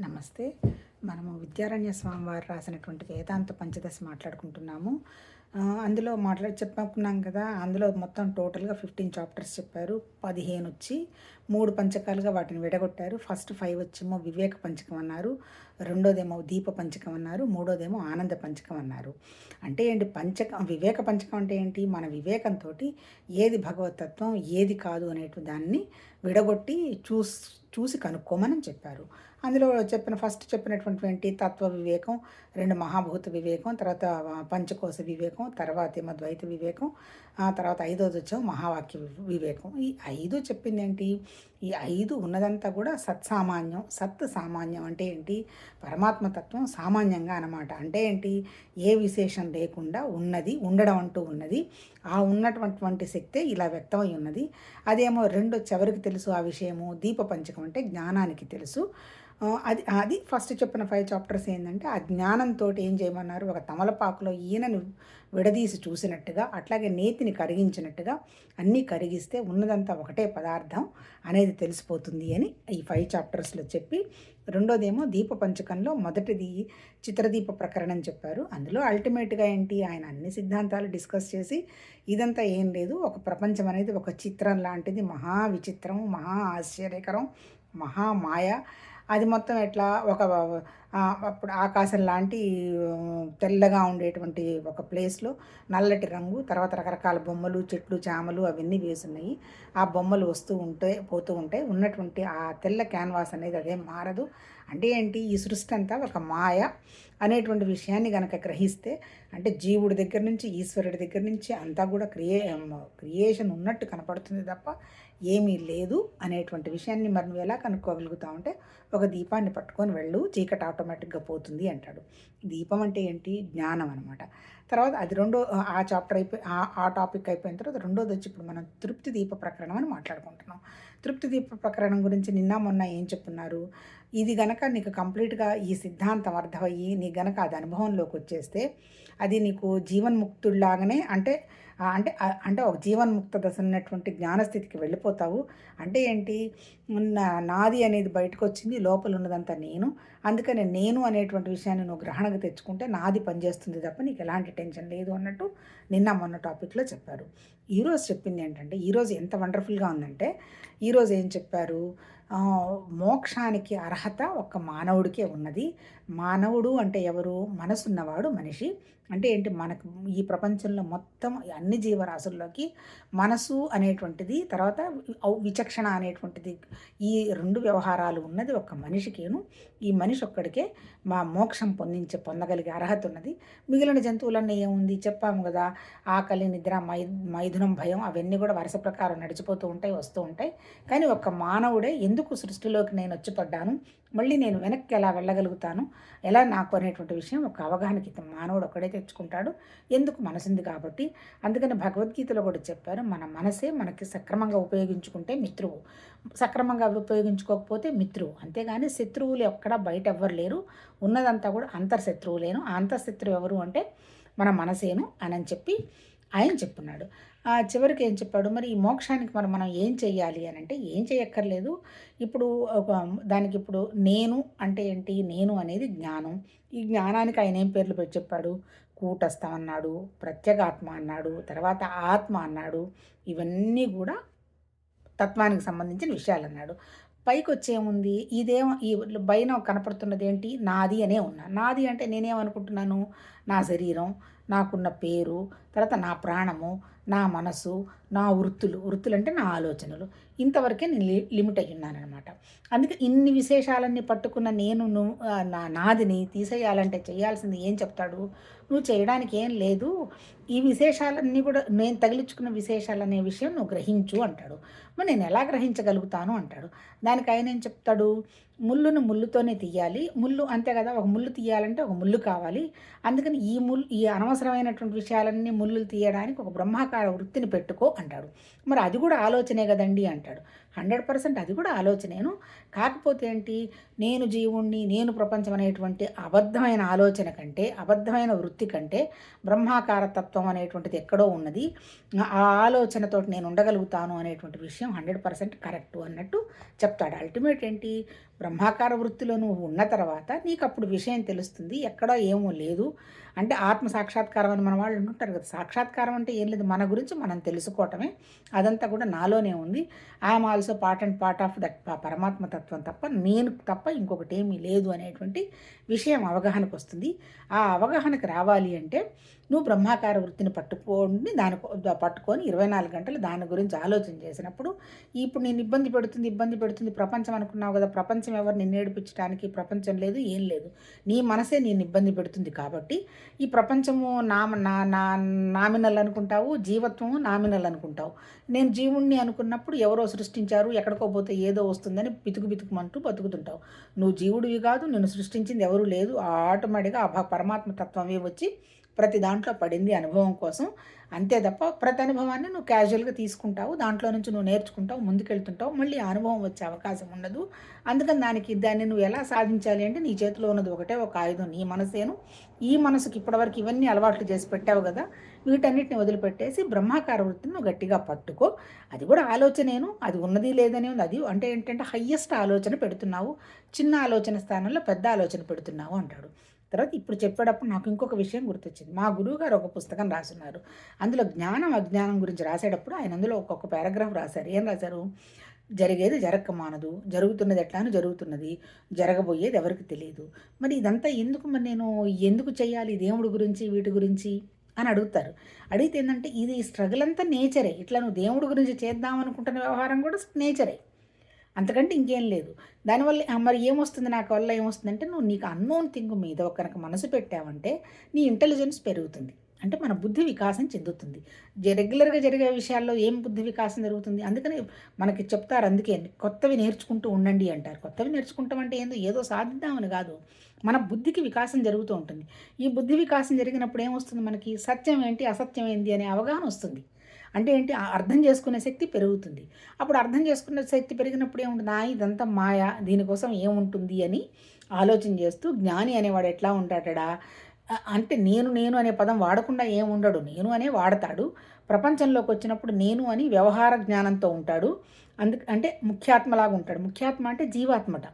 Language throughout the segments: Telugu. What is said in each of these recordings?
నమస్తే. మనము విద్యారణ్య స్వామి వారు రాసినటువంటి వేదాంత పంచదశ మాట్లాడుకుంటున్నాము. అందులో మాట్లాడి చెప్పుకున్నాం కదా అందులో మొత్తం టోటల్గా ఫిఫ్టీన్ చాప్టర్స్ చెప్పారు. పదిహేను వచ్చి మూడు పంచకాలుగా వాటిని విడగొట్టారు. ఫస్ట్ ఫైవ్ వచ్చేమో వివేక పంచకం అన్నారు. రెండోదేమో దీప పంచకం అన్నారు. మూడోదేమో ఆనంద పంచకం అన్నారు. అంటే ఏంటి పంచకం వివేక పంచకం అంటే ఏంటి? మన వివేకంతో ఏది భగవతత్వం ఏది కాదు అనేటువంటి దాన్ని విడగొట్టి చూసి చూసి కనుక్కోమని చెప్పారు. అందులో చెప్పిన ఫస్ట్ చెప్పినటువంటి తత్వ వివేకం రెండు మహాభూత వివేకం తర్వాత పంచకోశ వివేకం తర్వాత ఏమో ద్వైత వివేకం ఆ తర్వాత ఐదోది వచ్చాము మహావాక్య వి- వివేకం. ఈ ఐదు చెప్పింది ఏంటి? ఈ ఐదు ఉన్నదంతా కూడా సత్సామాన్యం సత్ సామాన్యం అంటే ఏంటి? పరమాత్మ తత్వం సామాన్యంగా అనమాట అంటే ఏంటి? ఏ విశేషం లేకుండా ఉన్నది ఉండడం అంటూ ఉన్నది. ఆ ఉన్నటువంటి శక్తే ఇలా వ్యక్తమై ఉన్నది. అదేమో రెండు చివరికి తెలుసు ఆ విషయము. దీప పంచకం అంటే జ్ఞానానికి తెలుసు. అది అది ఫస్ట్ చెప్పిన ఫైవ్ చాప్టర్స్ ఏంటంటే ఆ జ్ఞానంతో ఏం చేయమన్నారు? ఒక తమలపాకులో ఈయనను విడదీసి చూసినట్టుగా అట్లాగే నేతిని కరిగించినట్టుగా అన్నీ కరిగిస్తే ఉన్నదంతా ఒకటే పదార్థం అనేది తెలిసిపోతుంది అని ఈ ఫైవ్ చాప్టర్స్లో చెప్పి రెండోదేమో దీప పంచకంలో మొదటిది చిత్రదీప ప్రకరణం చెప్పారు. అందులో అల్టిమేట్గా ఏంటి? ఆయన అన్ని సిద్ధాంతాలు డిస్కస్ చేసి ఇదంతా ఏం లేదు ఒక ప్రపంచం అనేది ఒక చిత్రం లాంటిది మహా విచిత్రం మహా ఆశ్చర్యకరం మహా మాయ అది మొత్తం ఎట్లా ఒక అప్పుడు ఆకాశం లాంటి తెల్లగా ఉండేటువంటి ఒక ప్లేస్లో నల్లటి రంగు తర్వాత రకరకాల బొమ్మలు చెట్లు చామలు అవన్నీ వేసున్నాయి. ఆ బొమ్మలు వస్తూ ఉంటే పోతూ ఉంటాయి ఉన్నటువంటి ఆ తెల్ల క్యాన్వాస్ అనేది అదేం మారదు. అంటే ఏంటి? ఈ సృష్టి అంతా ఒక మాయ అనేటువంటి విషయాన్ని కనుక గ్రహిస్తే అంటే జీవుడి దగ్గర నుంచి ఈశ్వరుడి దగ్గర నుంచి అంతా కూడా క్రియే క్రియేషన్ ఉన్నట్టు కనపడుతుంది తప్ప ఏమీ లేదు అనేటువంటి విషయాన్ని మరి నువ్వు ఎలా కనుక్కోగలుగుతా ఉంటే ఒక దీపాన్ని పట్టుకొని వెళ్ళు చీకటి ఆటోమేటిక్గా పోతుంది అంటాడు. దీపం అంటే ఏంటి? జ్ఞానం అనమాట తర్వాత అది రెండో ఆ చాప్టర్ అయిపోయి ఆ- ఆ టాపిక్ అయిపోయిన తర్వాత రెండోది వచ్చి ఇప్పుడు మనం తృప్తి దీప ప్రకరణం అని మాట్లాడుకుంటున్నాం. తృప్తి దీప ప్రకరణం గురించి నిన్న మొన్న ఏం చెప్పున్నారు ఇది గనక నీకు కంప్లీట్గా ఈ సిద్ధాంతం అర్థమయ్యి నీ గనక అది అనుభవంలోకి వచ్చేస్తే అది నీకు జీవన్ముక్తుడిలాగానే అంటే అంటే అంటే ఒక జీవన్ముక్త దశ ఉన్నటువంటి జ్ఞానస్థితికి వెళ్ళిపోతావు. అంటే ఏంటి? నా- నాది అనేది బయటకు వచ్చింది లోపల ఉన్నదంతా నేను. అందుకని నేను అనేటువంటి విషయాన్ని నువ్వు గ్రహణకు తెచ్చుకుంటే నాది పనిచేస్తుంది తప్ప నీకు ఎలాంటి టెన్షన్ లేదు అన్నట్టు నిన్న మొన్న టాపిక్లో చెప్పారు. ఈరోజు చెప్పింది ఏంటంటే ఈరోజు ఎంత వండర్ఫుల్గా ఉందంటే ఈరోజు ఏం చెప్పారు? మోక్షానికి అర్హత ఒక్క మానవుడికే ఉన్నది. మానవుడు అంటే ఎవరు? మనసున్నవాడు మనిషి. అంటే ఏంటి? మనకు ఈ ప్రపంచంలో మొత్తం అన్ని జీవరాశుల్లోకి మనసు అనేటువంటిది తర్వాత విచక్షణ అనేటువంటిది ఈ రెండు వ్యవహారాలు ఉన్నది ఒక మనిషికేను. ఈ మనిషి ఒక్కడికే మా మోక్షం పొందించే పొందగలిగే అర్హత ఉన్నది మిగిలిన జంతువులన్నీ ఏముంది? చెప్పాము కదా ఆకలి నిద్ర మై మైథునం భయం అవన్నీ కూడా వరుస ప్రకారం నడిచిపోతూ ఉంటాయి వస్తూ ఉంటాయి. కానీ ఒక మానవుడే ఎందుకు సృష్టిలోకి నేను వచ్చి పడ్డాను? మళ్ళీ నేను వెనక్కి ఎలా వెళ్ళగలుగుతాను? ఎలా నాకు అనేటువంటి విషయం ఒక అవగాహనకి మానవుడు ఒక్కడే తెచ్చుకుంటాడు. ఎందుకు మనసుంది కాబట్టి? అందుకని భగవద్గీతలో కూడా చెప్పారు మన మనసే మనకి సక్రమంగా ఉపయోగించుకుంటే మిత్రువు. సక్రమంగా ఉపయోగించుకోకపోతే మిత్రువు. అంతేగాని శత్రువులు ఎక్కడా బయట ఎవ్వరు లేరు. ఉన్నదంతా కూడా అంతర్శత్రువులేను. ఆ అంతర్శత్రువు ఎవరు అంటే మన మనసేను అని చెప్పి ఆయన చెప్పున్నాడు. చివరికి ఏం చెప్పాడు? మరి ఈ మోక్షానికి మరి మనం ఏం చెయ్యాలి అని అంటే ఏం చేయక్కర్లేదు ఇప్పుడు ఒక దానికి ఇప్పుడు నేను అంటే ఏంటి? నేను అనేది జ్ఞానం. ఈ జ్ఞానానికి ఆయన ఏం పేర్లు పెట్టి చెప్పాడు? కూటస్థం అన్నాడు ప్రత్యేగాత్మ అన్నాడు తర్వాత ఆత్మ అన్నాడు. ఇవన్నీ కూడా తత్వానికి సంబంధించిన విషయాలు అన్నాడు పైకి వచ్చేముంది ఇదేం ఈ పైన కనపడుతున్నది ఏంటి? నాది అనే ఉన్నా. నాది అంటే నేనేమనుకుంటున్నాను? నా శరీరం నాకున్న పేరు తర్వాత నా ప్రాణము నా మనసు నా వృత్తులు వృత్తులు అంటే నా ఆలోచనలు. ఇంతవరకే నేను లి లిమిట్ అయ్యి ఉన్నానమాట అందుకే ఇన్ని విశేషాలన్నీ పట్టుకున్న నేను నువ్వు నా నాదిని తీసేయాలంటే చేయాల్సింది ఏం చెప్తాడు? నువ్వు చేయడానికి ఏం లేదు. ఈ విశేషాలన్నీ కూడా నేను తగిలించుకున్న విశేషాలు అనే విషయం నువ్వు గ్రహించు అంటాడు. మరి నేను ఎలా గ్రహించగలుగుతాను అంటాడు. దానికి ఆయన ఏం చెప్తాడు? ముళ్ళును ముళ్ళుతోనే తీయాలి. ముళ్ళు అంతే కదా ఒక ముళ్ళు తీయాలంటే ఒక ముళ్ళు కావాలి. అందుకని ఈ ముళ్ళు ఈ అనవసరమైనటువంటి విషయాలన్నీ ముళ్ళు తీయడానికి ఒక బ్రహ్మాకార వృత్తిని పెట్టుకో అంటాడు. మరి అది కూడా ఆలోచనే కదండి అంటాడు. హండ్రెడ్ పర్సెంట్ అది కూడా ఆలోచనేను. కాకపోతే ఏంటి నేను జీవుణ్ణి నేను ప్రపంచం అనేటువంటి అబద్ధమైన ఆలోచన కంటే అబద్ధమైన వృత్తి కంటే బ్రహ్మాకార తత్వం అనేటువంటిది ఎక్కడో ఉన్నది. ఆ ఆలోచనతో నేను ఉండగలుగుతాను అనేటువంటి విషయం హండ్రెడ్ పర్సెంట్ కరెక్టు అన్నట్టు చెప్తాడు. అల్టిమేట్ ఏంటి బ్రహ్మాకార వృత్తిలో నువ్వు ఉన్న తర్వాత నీకు అప్పుడు విషయం తెలుస్తుంది ఎక్కడో ఏమో లేదు. అంటే ఆత్మ సాక్షాత్కారం అని మన వాళ్ళు ఉంటారు కదా సాక్షాత్కారం అంటే ఏం లేదు మన గురించి మనం తెలుసుకోవటమే. అదంతా కూడా నాలోనే ఉంది. I'm also part and part of that పరమాత్మ తత్వం తప్ప నేను తప్ప ఇంకొకటి ఏమీ లేదు అనేటువంటి విషయం అవగాహనకు వస్తుంది ఆ అవగాహనకు రావాలి అంటే నువ్వు బ్రహ్మాకార వృత్తిని పట్టుకోండి దాని పట్టుకొని ఇరవై నాలుగు గంటలు దాని గురించి ఆలోచన చేసినప్పుడు ఇప్పుడు నేను ఇబ్బంది పెడుతుంది ఇబ్బంది పెడుతుంది ప్రపంచం అనుకున్నావు కదా ప్రపంచం ఎవరు నిన్ను ఏడిపించడానికి ప్రపంచం లేదు ఏం లేదు. నీ మనసే నేను ఇబ్బంది పెడుతుంది కాబట్టి ఈ ప్రపంచము నామ నా నా నామినల్ అనుకుంటావు జీవత్వము నామినల్ అనుకుంటావు. నేను జీవుణ్ణి అనుకున్నప్పుడు ఎవరో సృష్టించారు ఎక్కడికో పోతే ఏదో వస్తుందని బితుకు బితుకుమంటూ బతుకుతుంటావు. నువ్వు జీవుడివి కాదు నిన్ను సృష్టించింది ఎవరు లేదు ఆటోమేటిక్గా ఆ పరమాత్మ తత్వమే వచ్చి ప్రతి దాంట్లో పడింది అనుభవం కోసం. అంతే తప్ప ప్రతి అనుభవాన్ని నువ్వు క్యాజువల్గా తీసుకుంటావు. దాంట్లో నుంచి నువ్వు నేర్చుకుంటావు ముందుకెళ్తుంటావు. మళ్ళీ అనుభవం వచ్చే అవకాశం ఉండదు. అందుకని దానికి దాన్ని నువ్వు ఎలా సాధించాలి అంటే నీ చేతిలో ఉన్నది ఒకటే ఒక ఆయుధం నీ మనసేను. ఈ మనసుకి ఇప్పటివరకు ఇవన్నీ అలవాట్లు చేసి పెట్టావు కదా వీటన్నిటిని వదిలిపెట్టేసి బ్రహ్మాకార వృత్తిని నువ్వు గట్టిగా పట్టుకో. అది కూడా ఆలోచనేను. అది ఉన్నది లేదని ఉంది. అది అంటే ఏంటంటే హయ్యెస్ట్ ఆలోచన పెడుతున్నావు. చిన్న ఆలోచన స్థానంలో పెద్ద ఆలోచన పెడుతున్నావు అంటాడు. తర్వాత ఇప్పుడు చెప్పేటప్పుడు నాకు ఇంకొక విషయం గుర్తొచ్చింది. మా గురువు గారు ఒక పుస్తకం రాసున్నారు. అందులో జ్ఞానం అజ్ఞానం గురించి రాసేటప్పుడు ఆయన అందులో ఒక్కొక్క పారాగ్రాఫ్ రాశారు. ఏం రాశారు? జరిగేది జరగక మానదు. జరుగుతున్నది ఎట్లాను జరుగుతున్నది. జరగబోయేది ఎవరికి తెలియదు. మరి ఇదంతా ఎందుకు మరి నేను ఎందుకు చేయాలి? దేవుడి గురించి వీటి గురించి అని అడుగుతారు. అడిగితే ఏంటంటే ఇది స్ట్రగుల్ అంతా నేచరే. ఇట్లా నువ్వు దేవుడి గురించి చేద్దాం అనుకుంటున్న వ్యవహారం కూడా నేచరే. అంతకంటే ఇంకేం లేదు. దానివల్ల మరి ఏమొస్తుంది? నాకు వల్ల ఏమొస్తుందంటే నువ్వు నీకు అన్నోన్ థింగ్ మీద ఒక కనుక మనసు పెట్టావంటే నీ ఇంటెలిజెన్స్ పెరుగుతుంది. అంటే మన బుద్ధి వికాసం చెందుతుంది. రెగ్యులర్గా జరిగే విషయాల్లో ఏం బుద్ధి వికాసం జరుగుతుంది? అందుకని మనకి చెప్తారు అందుకే. కొత్తవి నేర్చుకుంటూ ఉండండి అంటారు. కొత్తవి నేర్చుకుంటామంటే ఏందో ఏదో సాధిద్దామని కాదు. మన బుద్ధికి వికాసం జరుగుతూ ఉంటుంది. ఈ బుద్ధి వికాసం జరిగినప్పుడు ఏమొస్తుంది మనకి? సత్యం ఏంటి? అసత్యం ఏంటి? అనే అవగాహన వస్తుంది. అంటే ఏంటి? అర్థం చేసుకునే శక్తి పెరుగుతుంది. అప్పుడు అర్థం చేసుకునే శక్తి పెరిగినప్పుడు ఏముంటుంది? నా ఇదంతా మాయ దీనికోసం ఏముంటుంది అని ఆలోచన చేస్తూ జ్ఞాని అనేవాడు ఎట్లా ఉంటాడా అంటే నేను నేను అనే పదం వాడకుండా ఏముండడు నేను అనే వాడతాడు. ప్రపంచంలోకి వచ్చినప్పుడు నేను అని వ్యవహార జ్ఞానంతో ఉంటాడు. అందుకు అంటే ముఖ్యాత్మలాగా ఉంటాడు. ముఖ్యాత్మ అంటే జీవాత్మట.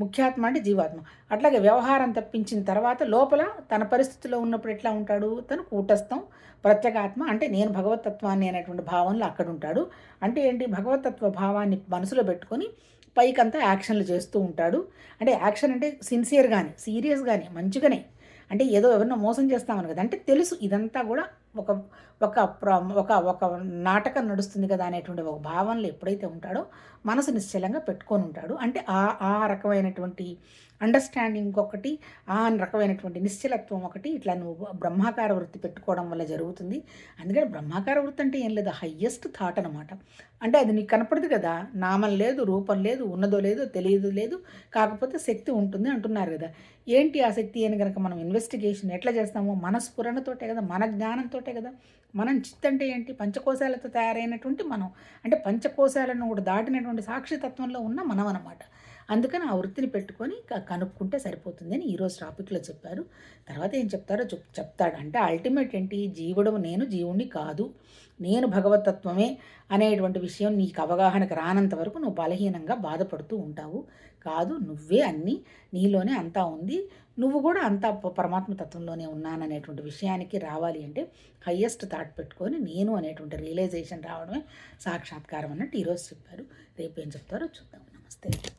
ముఖ్యాత్మ అంటే జీవాత్మ. అట్లాగే వ్యవహారం తప్పించిన తర్వాత లోపల తన పరిస్థితిలో ఉన్నప్పుడు ఎట్లా ఉంటాడు? తను కూటస్థం ప్రత్యేగాత్మ అంటే నేను భగవతత్వాన్ని అనేటువంటి భావంలో అక్కడ ఉంటాడు. అంటే ఏంటి? భగవతత్వ భావాన్ని మనసులో పెట్టుకొని పైకంతా యాక్షన్లు చేస్తూ ఉంటాడు. అంటే యాక్షన్ అంటే సిన్సియర్ కానీ సీరియస్ కానీ మంచిగానే. అంటే ఏదో ఎవరినో మోసం చేస్తామని కదా. అంటే తెలుసు ఇదంతా కూడా ఒక ఒక ఒక ఒక నాటకం నడుస్తుంది కదా అనేటువంటి ఒక భావనలో ఎప్పుడైతే ఉంటాడో మనసు నిశ్చలంగా పెట్టుకొని ఉంటాడు. అంటే ఆ ఆ రకమైనటువంటి అండర్స్టాండింగ్ ఒకటి ఆ రకమైనటువంటి నిశ్చలత్వం ఒకటి ఇట్లా నువ్వు బ్రహ్మాకార వృత్తి పెట్టుకోవడం వల్ల జరుగుతుంది. అందుకని బ్రహ్మాకార వృత్తి అంటే ఏం లేదు హయ్యెస్ట్ థాట్ అనమాట అంటే అది నీకు కనపడదు కదా నామం లేదు రూపం లేదు ఉన్నదో లేదో తెలియదు లేదు కాకపోతే శక్తి ఉంటుంది అంటున్నారు కదా. ఏంటి ఆ శక్తి అని కనుక మనం ఇన్వెస్టిగేషన్ ఎట్లా చేస్తామో మన స్ఫురణతోటే కదా మన జ్ఞానంతోటే కదా. మనం చిత్ అంటే ఏంటి? పంచకోశాలతో తయారైనటువంటి మనం. అంటే పంచకోశాలను కూడా దాటినటువంటి సాక్షితత్వంలో ఉన్న మనం అనమాట అందుకని ఆ వృత్తిని పెట్టుకొని కనుక్కుంటే సరిపోతుందని ఈరోజు టాపిక్లో చెప్పారు. తర్వాత ఏం చెప్తారో చెప్తాడు. అంటే అల్టిమేట్ ఏంటి? జీవుడు నేను జీవుణ్ణి కాదు. నేను భగవతత్వమే అనేటువంటి విషయం నీకు అవగాహనకు రానంత వరకు నువ్వు బలహీనంగా బాధపడుతూ ఉంటావు. కాదు నువ్వే అన్నీ నీలోనే అంతా ఉంది. నువ్వు కూడా అంతా పరమాత్మ తత్వంలోనే ఉన్నాననేటువంటి విషయానికి రావాలి అంటే హయ్యెస్ట్ థాట్ పెట్టుకొని నేను అనేటువంటి రియలైజేషన్ రావడమే సాక్షాత్కారం అన్నట్టు ఈరోజు చెప్పారు. రేపు ఏం చెప్తారో చూద్దాం. నమస్తే.